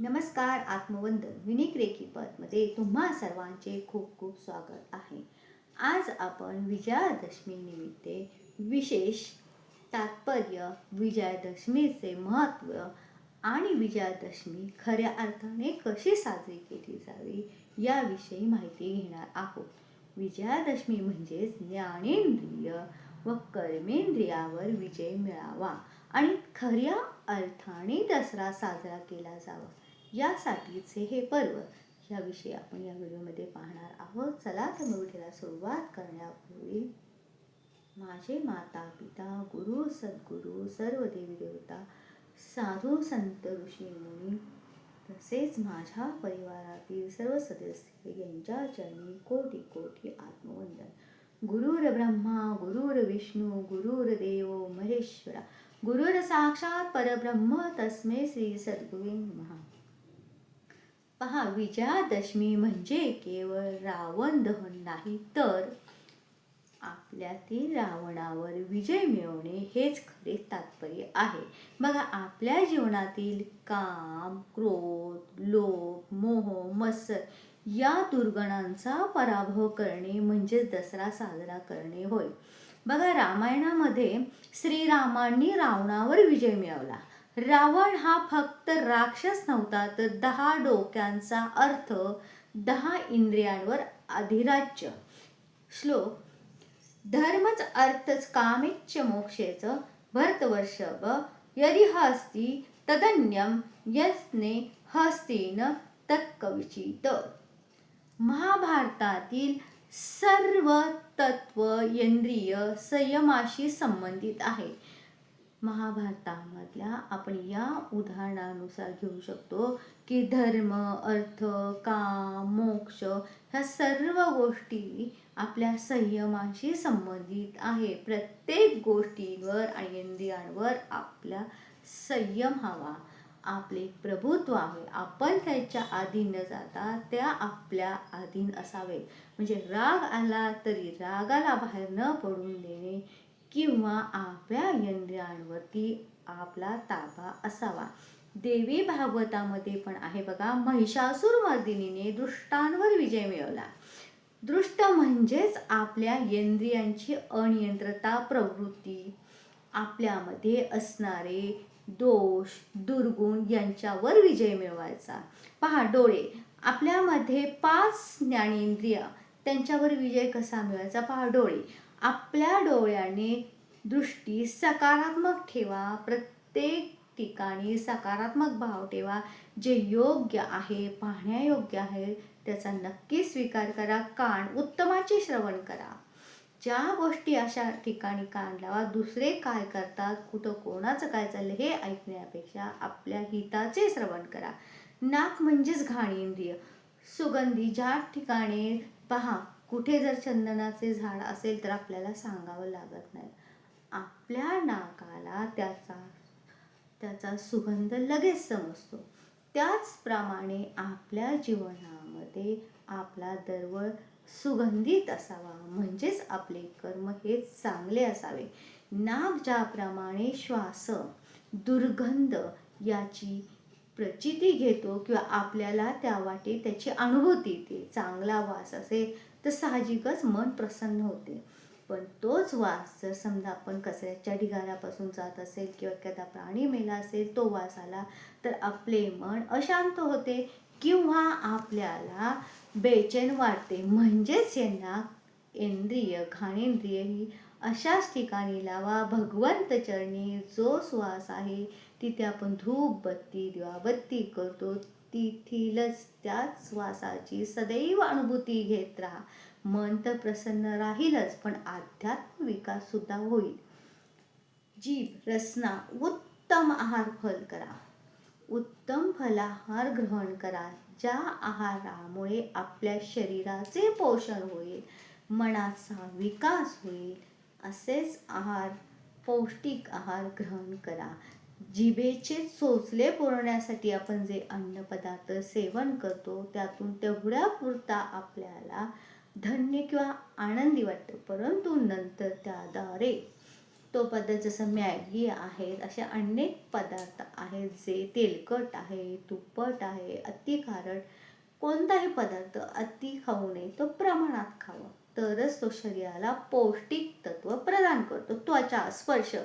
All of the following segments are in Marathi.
नमस्कार आत्मवंदन विनिक रेखी पदमध्ये तुम्हा सर्वांचे खूप खूप स्वागत आहे. आज आपण विजयादशमी निमित्त विशेष तात्पर्य विजयादशमीचे महत्त्व आणि विजयादशमी खऱ्या अर्थाने कशी साजरी केली जावी याविषयी माहिती घेणार आहोत. विजयादशमी म्हणजेच ज्ञानेंद्रिय व कर्मेंद्रियावर विजय मिळावा आणि खऱ्या अर्थाने दसरा साजरा केला जावा. यासाठीचे हे पर्व याविषयी आपण या व्हिडिओमध्ये पाहणार आहोत. चला तर व्हिडिओला सुरुवात करण्यापूर्वी माझे माता पिता गुरु सद्गुरू सर्व देवी देवता साधू संत ऋषी मुनी तसेच माझ्या परिवारातील सर्व सदस्य यांच्या चरणी कोटी कोटी आत्मवंदन. गुरुर ब्रह्मा गुरुर विष्णू गुरुर देव महेश्वरा गुरुर साक्षात परब्रह्म तस्मे श्री सद्गुवे महा पहा विजयादशमी म्हणजे केवळ रावण दहन नाही तर आपल्यातील रावणावर विजय मिळवणे हेच खरे तात्पर्य आहे. बघा आपल्या जीवनातील काम क्रोध लोभ मोह मत्सर या दुर्गणांचा पराभव करणे म्हणजेच दसरा साजरा करणे होय. बघा रामायणामध्ये श्रीरामांनी रावणावर विजय मिळवला. रावण हा फक्त राक्षस नव्हता तर दहा डोक्यांचा अर्थ दहा इंद्रियांवर अधिराज्य. श्लोक धर्मच अर्थच कामेच मोक्षेच भरतवर्षभ यदि हस्ती तदन्यम यस्ने हस्तीन तत्कविचित. महाभारतातील सर्व तत्व इंद्रिय संयमाशी संबंधित आहे. महाभारतामधल्या आपण या उदाहरणानुसार घेऊ शकतो की धर्म अर्थ काम मोक्ष ह्या सर्व गोष्टी आपल्या संयमाशी संबंधित आहे. प्रत्येक गोष्टीवर आणि इंद्रियांवर आपला संयम हवा. आपले प्रभुत्व आहे. आपण त्याच्या अधीन न जाता त्या आपल्या अधीन असावे. म्हणजे राग आला तरी रागाला बाहेर न पडून देणे किंवा आपल्या इंद्रियांवरती आपला ताबा असावा. देवी भागवतामध्ये पण आहे बघा महिषासूर मर्दिनीने दृष्टांवर विजय मिळवला. दृष्ट म्हणजेच आपल्या इंद्रियांची अनियंत्रता प्रवृत्ती आपल्यामध्ये असणारे दोष दुर्गुण यांच्यावर विजय मिळवायचा. पहा डोळे आपल्यामध्ये पाच ज्ञानेंद्रिय त्यांच्यावर विजय कसा मिळवायचा? पहा डोळे आपल्या डोळ्याने दृष्टी सकारात्मक ठेवा. प्रत्येक ठिकाणी सकारात्मक भाव ठेवा. जे योग्य आहे पाहण्यायोग्य आहे त्याचा नक्की स्वीकार करा. कान उत्तमाचे श्रवण करा. ज्या गोष्टी अशा ठिकाणी कान लावा दुसरे काय करतात कुठं कोणाचं काय चाललं हे ऐकण्यापेक्षा आपल्या हिताचे श्रवण करा. नाक म्हणजेच घाणेंद्रिय सुगंधी ज्या ठिकाणी पहा कुठे जर चंदनाचे झाड असेल तर आपल्याला सांगावं लागत नाही. आपल्या नाकाला त्याचा त्याचा सुगंध लगेच समजतो. त्याचप्रमाणे आपल्या जीवनामध्ये आपला दरवळ सुगंधित असावा. म्हणजेच आपले कर्म हे चांगले असावे. नाक ज्याप्रमाणे श्वास दुर्गंध याची प्रचिती घेतो किंवा आपल्याला त्या वाटे त्याची अनुभूती येते. चांगला वास असेल तर साहजिकच मन प्रसन्न होते. पण तोच वास जर समजा आपण कचऱ्याच्या ढिगाऱ्यापासून जात असेल किंवा एखादा प्राणी मेला असेल तो वास आला तर आपले मन अशांत होते किंवा आपल्याला बेचैन वाटते. म्हणजेच यांना इंद्रिय घाणेंद्रिय ही अशाच ठिकाणी लावा. भगवंत चरणी जो श्वास आहे तिथे आपण धूप बत्ती दिवाबत्ती करतो. तिथीलच त्याच श्वासाची सदैव अनुभूती घेत राहा. मन तर प्रसन्न राहीलच पण आध्यात्म विकास सुद्धा होईल. जीभ रसना उत्तम आहार फल करा. उत्तम फलाहार ग्रहण करा ज्या आहारामुळे आपल्या शरीराचे पोषण होईल मनाचा विकास होईल. असेच आहार पौष्टिक आहार ग्रहण करा. जिभेचे चोचले पुरवण्यासाठी आपण जे अन्नपदार्थ सेवन करतो त्यातून तेवढ्या पुरता आपल्याला धन्य किंवा आनंदी वाटतं. परंतु नंतर त्याद्वारे तो पदार्थ जसं मॅगी आहेत असे अनेक पदार्थ आहेत जे तेलकट आहे तुप्पट आहे अतिखारट कोणताही पदार्थ अति खाऊ नये तो प्रमाणात खावा. तरच तो शरीराला पौष्टिक तत्व प्रदान करतो. त्वचा स्पर्श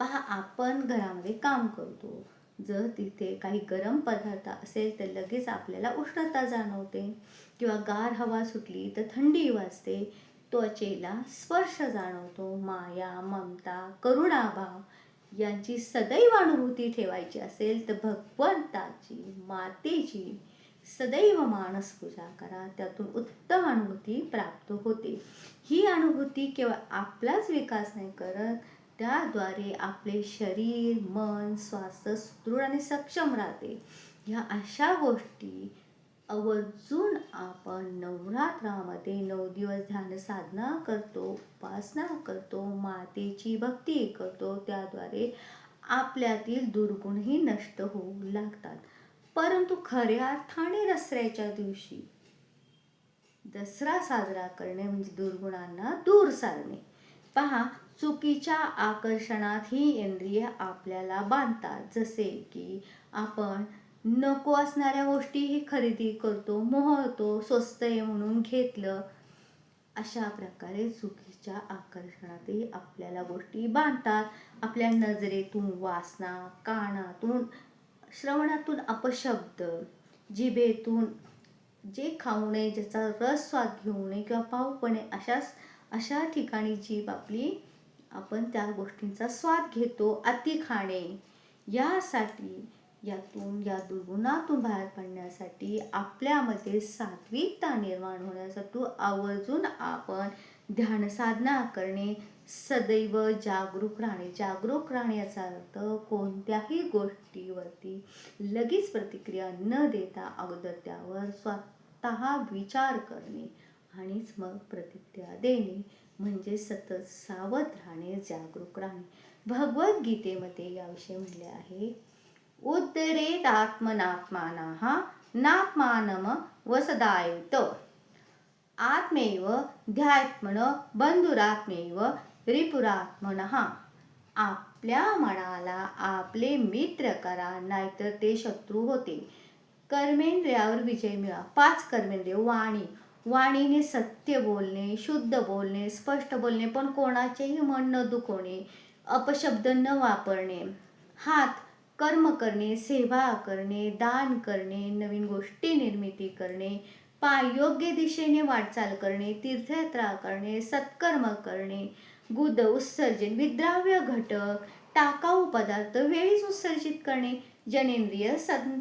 पहा आपण घरामध्ये काम करतो. जर तिथे काही गरम पदार्थ असेल तर लगेच आपल्याला उष्णता जाणवते. किंवा गार हवा सुटली तर थंडी वाजते. त्वचेला स्पर्श जाणवतो. माया ममता करुणाभाव यांची सदैव अनुभूती ठेवायची असेल तर भगवंताची मातेची सदैव मानस पूजा करा. त्यातून उत्तम अनुभूती प्राप्त होते. ही अनुभूती केवळ आपलाच विकास नाही करत त्याद्वारे आपले शरीर मन स्वास्थ्य सुदृढ आणि सक्षम राहते. ह्या अशा गोष्टी आवर्जून आपण नवरात्रामध्ये नऊ दिवस ध्यान साधना करतो उपासना करतो मातेची भक्ती करतो त्याद्वारे आपल्यातील दुर्गुणही नष्ट होऊ लागतात. परंतु खऱ्या अर्थाने दसऱ्याच्या दिवशी दसरा साजरा करणे म्हणजे दुर्गुणांना दूर सारणे. पहा चुकीच्या आकर्षणात ही इंद्रिय आपल्याला बांधतात. जसे की आपण नको असणाऱ्या गोष्टीही खरेदी करतो मोहतो स्वस्त आहे म्हणून घेतलं. अशा प्रकारे चुकीच्या आकर्षणातही आपल्याला गोष्टी बांधतात. आपल्या नजरेतून वासना कानातून श्रवणातून अपशब्द जिभेतून जे खाऊ नये ज्याचा रस स्वाद घेऊ नये किंवा पाऊपणे अशाच अशा ठिकाणी जीभ आपली आपण त्या गोष्टींचा स्वाद घेतो अति खाणे. यासाठी यातून या दुर्गुणातून बाहेर पडण्यासाठी आपल्यामध्ये सात्विकता निर्माण होण्यासाठी आवर्जून आपण ध्यान साधना करणे. सदैव जागरूक राहणे. जागरूक राहण्याचा अर्थ कोणत्याही गोष्टीवरती लगेच प्रतिक्रिया न देता अगोदर त्यावर स्वतः विचार करणे. आणिच मग प्रतिक्रिया देणे. म्हणजे सतत सावध राहणे जागरूक राहणे. भगवद्गीतेमध्ये याविषयी म्हणले आहे उद्धरेत आत्मनात्माना नात्मानम वसदायुत। आत्मेव ध्यात्मन बंधुरात्मेव रिपुरात्मन। आपल्या मनाला आपले मित्र करा नाहीतर ते शत्रू होते कर्मेंद्रियावर विजय मिळा पाच कर्मेंद्रिय वाणी. वाणीने सत्य बोलणे शुद्ध बोलणे स्पष्ट बोलणे पण कोणाचेही मन न दुखवणे अपशब्द न वापरणे. हात कर्म करणे सेवा करणे दान करणे नवीन गोष्टी निर्मिती करणे पाय योग्य दिशेने वाटचाल करणे तीर्थयात्रा करणे सत्कर्म करणे गुद उत्सर्जन विद्राव्य घटक टाकाऊ पदार्थ वेळीच उत्सर्जित करणे जनेंद्रिय सं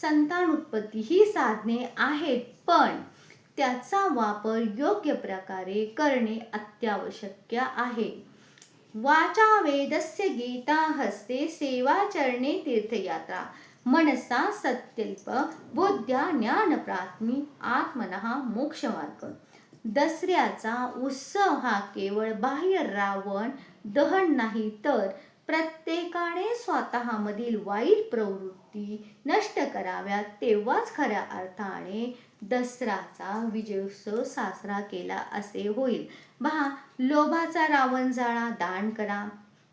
संतान उत्पत्ती ही साधने आहेत पण त्याचा वापर योग्य प्रकारे करणे अत्यावश्यक आहे. वाचा वेदस्य गीता हस्ते सेवा चरणे तीर्थयात्रा. मनसा सत्यल्प बुद्ध्या ज्ञानप्राथमी मोक्ष मोक्षमार्ग. दसऱ्याचा उत्सव हा केवळ बाह्य रावण दहन नाही तर प्रत्येकाने स्वतःमधील वाईट प्रवृत्ती नष्ट कराव्यात तेव्हाच खऱ्या अर्थाने दसराचा विजयोत्सव साजरा केला असे होईल. पहा लोभाचा रावण जाळा दान करा.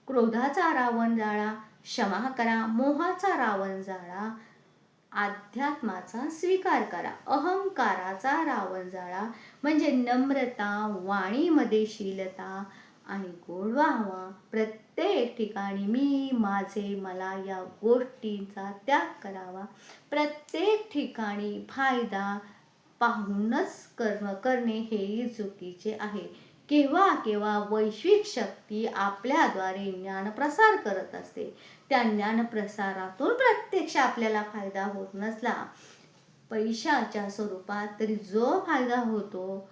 क्रोधाचा रावण जाळा क्षमा करा. मोहाचा रावण जाळा अध्यात्माचा स्वीकार करा. अहंकाराचा रावण जाळा म्हणजे नम्रता वाणीमध्ये शीलता आणि गोड व्हावा. प्रत्येक प्रत्येक ठिकाणी मी माझे मला या गोष्टींचा त्याग करावा. प्रत्येक ठिकाणी फायदा पाहूनच कर्म करणे हेही चुकीचे आहे. केव्हा केव्हा वैश्विक शक्ती आपल्याद्वारे ज्ञानप्रसार करत असते त्या ज्ञानप्रसारातून प्रत्यक्ष आपल्याला फायदा होत नसला. पैशाच्या स्वरूपात तरी जो फायदा होतो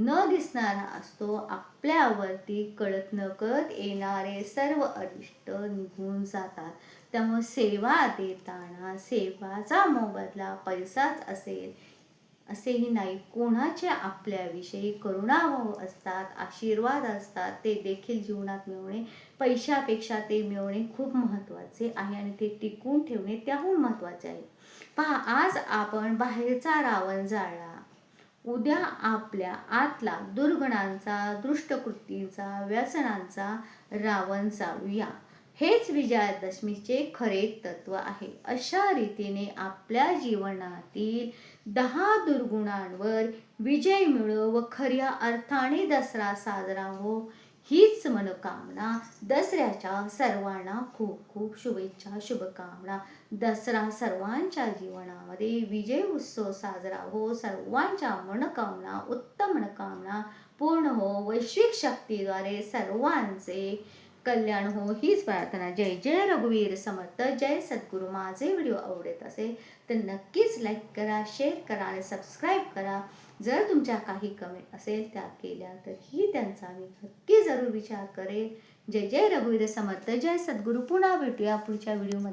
न दिसणारा असतो आपल्यावरती कळत न कळत येणारे सर्व अरिष्ट निघून जातात. त्यामुळे सेवा देताना सेवाचा मोबदला पैसाच असेल असेही नाही. कोणाचे आपल्याविषयी करुणाभाव असतात आशीर्वाद असतात ते देखील जीवनात मिळवणे पैशापेक्षा ते मिळवणे खूप महत्त्वाचे आहे आणि ते टिकून ठेवणे त्याहून महत्त्वाचे आहे. पहा आज आपण बाहेरचा रावण जाळला. उद्या आपल्या आतला दुर्गणांचा दृष्टकृतींचा व्यसनांचा रावण जाऊया हेच विजयादशमीचे खरे तत्व आहे. अशा रीतीने आपल्या जीवनातील दहा दुर्गुणांवर विजय मिळो व खऱ्या अर्थाने दसरा साजरा हो. हीच मनोकामना. दसऱ्याच्या सर्वांना खूप खूप शुभेच्छा शुभकामना. दसरा सर्वांच्या जीवनामध्ये विजय उत्सव साजरा. हो सर्वांच्या मनोकामना उत्तम मनोकामना पूर्ण हो. वैश्विक शक्तीद्वारे सर्वांचे कल्याण हो हीच प्रार्थना. जय जय रघुवीर समर्थ जय सद्गुरू. माझे व्हिडिओ आवडत असेल तर नक्कीच लाईक करा शेअर करा आणि सबस्क्राईब करा. जर तुमच्या काही कमेंट असेल त्या केल्या तर ही त्यांचा मी नक्की जरूर विचार करेन. जय जय रघुवीर समर्थ जय सद्गुरू. पुन्हा भेटूया पुढच्या व्हिडिओमध्ये.